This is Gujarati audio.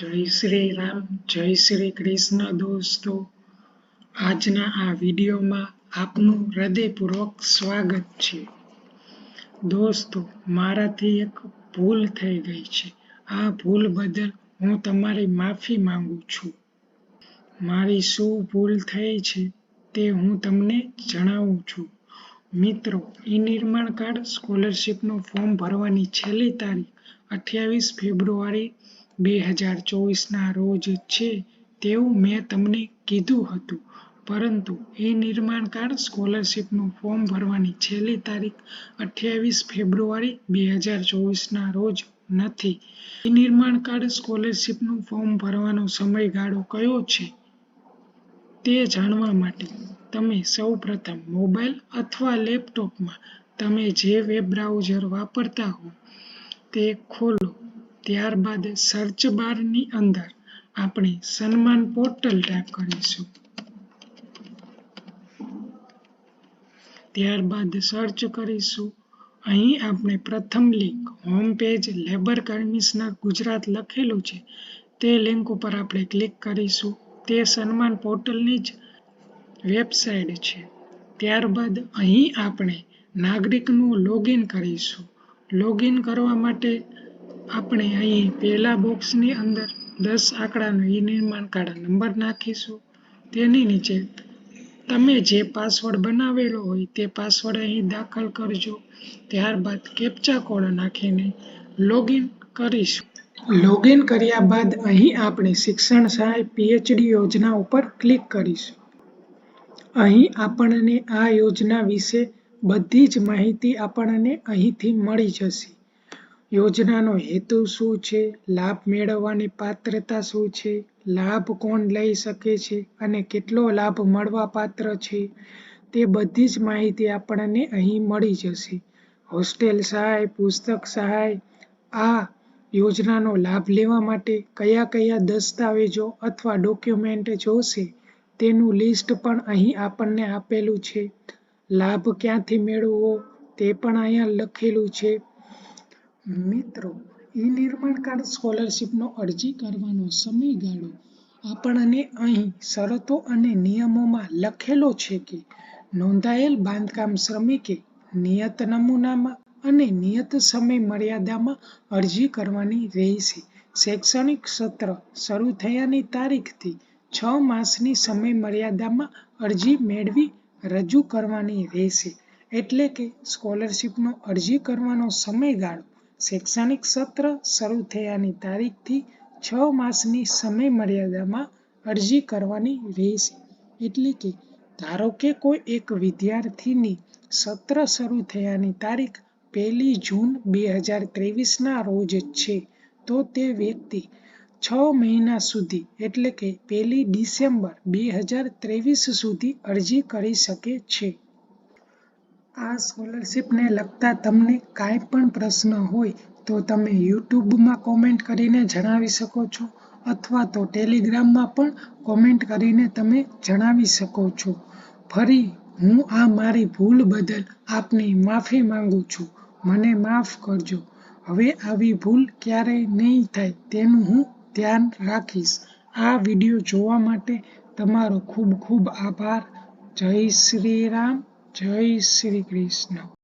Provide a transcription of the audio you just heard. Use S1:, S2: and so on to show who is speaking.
S1: જય શ્રી રામ, જય શ્રી કૃષ્ણ દોસ્તો. આજના આ વિડીયોમાં આપનું હૃદયપૂર્વક સ્વાગત છે. દોસ્તો, મારાથી એક ભૂલ થઈ ગઈ છે. આ ભૂલ બદલ હું તમારી માફી માંગુ છું. મારી શું ભૂલ થઈ છે તે હું તમને જણાવું છું. મિત્રો, ઈ નિર્માણ કાર્ડ સ્કોલરશીપનું ફોર્મ ભરવાની છેલ્લી તારીખ અઠ્યાવીસ ફેબ્રુઆરી બે હજાર ચોવીસના રોજ છે તેવું મેં તમને કીધું હતું. પરંતુ એ નિર્માણ કાર્ડ સ્કોલરશીપનું ફોર્મ ભરવાની છેલ્લી તારીખ અઠ્યાવીસ ફેબ્રુઆરી બે હજાર ચોવીસના રોજ નથી. એ નિર્માણ કાર્ડ સ્કોલરશીપનું ફોર્મ ભરવાનો સમયગાળો કયો છે તે જાણવા માટે તમે સૌ પ્રથમ મોબાઈલ અથવા લેપટોપમાં તમે જે વેબ બ્રાઉઝર વાપરતા હો તે ખોલો. ત્યારબાદ સર્ચ બારની અંદર આપણે સન્માન પોર્ટલ ટાઈપ કરીશું. ત્યારબાદ સર્ચ કરીશું. અહીં આપણે પ્રથમ link home page labour commissioner Gujarat લખેલું છે. તે લિંક ઉપર આપણે ક્લિક કરીશું. તે સન્માન પોર્ટલની જ વેબસાઇટ છે. ત્યારબાદ અહીં આપણે નાગરિકનું લોગિન કરીશું. લોગિન કરવા માટે આપણે અહીં પહેલા બોક્સની અંદર દસ આંકડાનો ઈ નિર્માણ કાર્ડ નંબર નાખીશું. તેની નીચે તમે જે પાસવર્ડ બનાવેલો હોય તે પાસવર્ડ અહીં દાખલ કરજો. ત્યારબાદ કેપ્ચા કોડ નાખીને લોગિન કરીશું. લોગિન કર્યા બાદ અહીં આપણે શિક્ષણ સહાય પીએચડી યોજના ઉપર ક્લિક કરીશું. અહીં આપણને આ યોજના વિશે બધી જ માહિતી આપણને અહીંથી મળી જશે. યોજનાનો હેતુ શું છે? લાભ મેળવવાની પાત્રતા શું છે? લાભ કોણ લઈ શકે છે? અને કેટલો લાભ મળવા પાત્ર છે? તે બધી જ માહિતી આપણને અહીં મળી જશે. હોસ્ટેલ સહાય, પુસ્તક સહાય, આ યોજનાનો લાભ લેવા માટે કયા કયા દસ્તાવેજો અથવા ડોક્યુમેન્ટ જોશે તેનું લિસ્ટ પણ અહીં આપણને આપેલું છે. લાભ ક્યાંથી મેળવવો તે પણ અહીંયા લખેલું છે. મિત્રો, ઈ નિર્માણ સ્કોલરશીપનો અરજી કરવાનો સમયગાળો આપણને અહીં શરતો અને નિયમોમાં લખેલો છે કે નોંધાયેલ બાંધકામ શ્રમિકે નિયત નમૂનામાં અને નિયત સમય મર્યાદામાં અરજી કરવાની રહેશે. શૈક્ષણિક સત્ર શરૂ થયાની તારીખથી છ માસની સમય મર્યાદામાં અરજી મેળવી રજૂ કરવાની રહેશે. એટલે કે સ્કોલરશીપનો અરજી કરવાનો સમયગાળો શૈક્ષણિક સત્ર શરૂ થયાની તારીખથી છ માસની સમય મર્યાદામાં અરજી કરવાની રહેશે. એટલે કે, ધારો કે કોઈ એક વિદ્યાર્થીની સત્ર શરૂ થયાની તારીખ પહેલી જૂન બે હજાર ત્રેવીસના રોજ છે, તો તે વ્યક્તિ છ મહિના સુધી, એટલે કે પહેલી ડિસેમ્બર બે હજાર ત્રેવીસ સુધી અરજી કરી શકે છે. આ સ્કોલરશિપને લગતા તમને કાંઈ પણ પ્રશ્ન હોય તો તમે યુટ્યુબમાં કોમેન્ટ કરીને જણાવી શકો છો અથવા તો ટેલિગ્રામમાં પણ કોમેન્ટ કરીને તમે જણાવી શકો છો. ફરી, હું આ મારી ભૂલ બદલ આપની માફી માંગુ છું. મને માફ કરજો. હવે આવી ભૂલ ક્યારેય નહીં થાય તેનું હું ધ્યાન રાખીશ. આ વીડિયો જોવા માટે તમારો ખૂબ ખૂબ આભાર. જય શ્રી રામ. જય શ્રી કૃષ્ણ